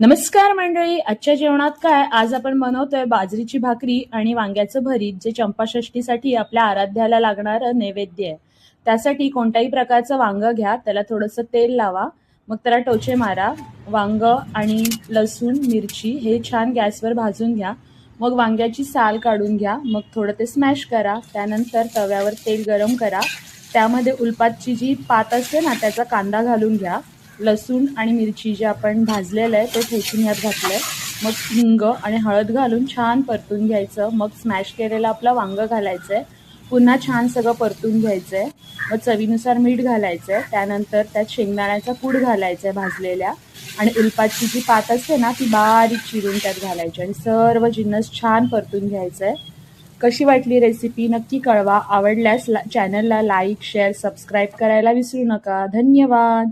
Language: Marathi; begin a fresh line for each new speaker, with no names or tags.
नमस्कार मंडळी आजच्या जेवणात काय? आज आपण बनवतोय बाजरीची भाकरी आणि वांग्याचं भरीत जे चंपाषष्ठीसाठी आपल्या आराध्याला लागणारं नैवेद्य आहे. त्यासाठी कोणत्याही प्रकारचं वांग घ्या त्याला थोडंसं तेल लावा मग त्याला टोचे मारा. वांग आणि लसूण मिरची हे छान गॅसवर भाजून घ्या. मग वांग्याची साल काढून घ्या. मग थोडं ते स्मॅश करा. त्यानंतर तव्यावर तेल गरम करा. त्यामध्ये उलपातची जी पात असते ना त्याचा कांदा घालून घ्या. लसूण आणि मिरची जे आपण भाजलेलं आहे ते ठेचून यात घातलंय. मग हिंग आणि हळद घालून छान परतून घ्यायचं. मग स्मॅश केलेलं आपलं वांग घालायचं आहे पुन्हा छान सगळं परतून घ्यायचं आहे मग चवीनुसार मीठ घालायचं आहे त्यानंतर त्यात शेंगदाण्याचा कूड घालायचा आहे भाजलेल्या. आणि उलपाची जी पात असते ना ती बारीक चिरून त्यात घालायची. आणि सर्व जिन्नस छान परतून घ्यायचं आहे कशी वाटली रेसिपी नक्की कळवा. आवडल्यास ला चॅनलला लाईक शेअर सबस्क्राईब करायला विसरू नका. धन्यवाद!